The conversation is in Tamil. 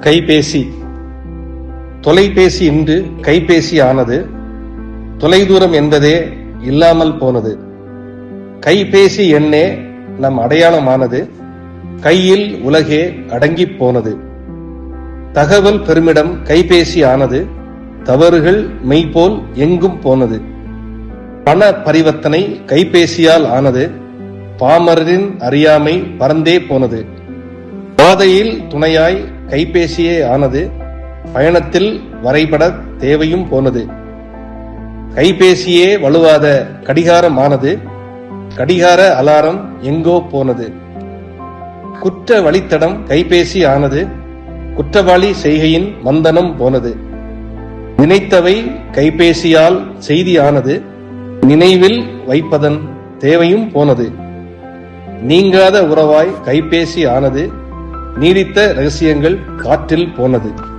கைபேசி தொலைபேசி இன்று கைபேசி ஆனது தொலைதூரம் என்பதே இல்லாமல் போனது. கைபேசி எண்ணே நம் அடையாளமானது கையில் உலகே அடங்கிப் போனது. தகவல் பெருமிடம் கைபேசி ஆனது தவறுகள் மெய்போல் எங்கும் போனது. பண பரிவர்த்தனை கைபேசியால் ஆனது பாமரரின் அறியாமை பறந்தே போனது. பாதையில் துணையாய் கைபேசியே ஆனது பயணத்தில் வரைபட தேவையும் போனது. கைபேசியே வலுவாத கடிகாரமானது கடிகார அலாரம் எங்கோ போனது. குற்ற வழித்தடம் கைபேசி ஆனது குற்றவாளி செய்கையின் மந்தனம் போனது. நினைத்தவை கைபேசியால் செய்தியானது நினைவில் வைப்பதன் தேவையும் போனது. நீங்காத உறவாய் கைபேசி ஆனது நீடித்த ரகசியங்கள் காற்றில் போனது.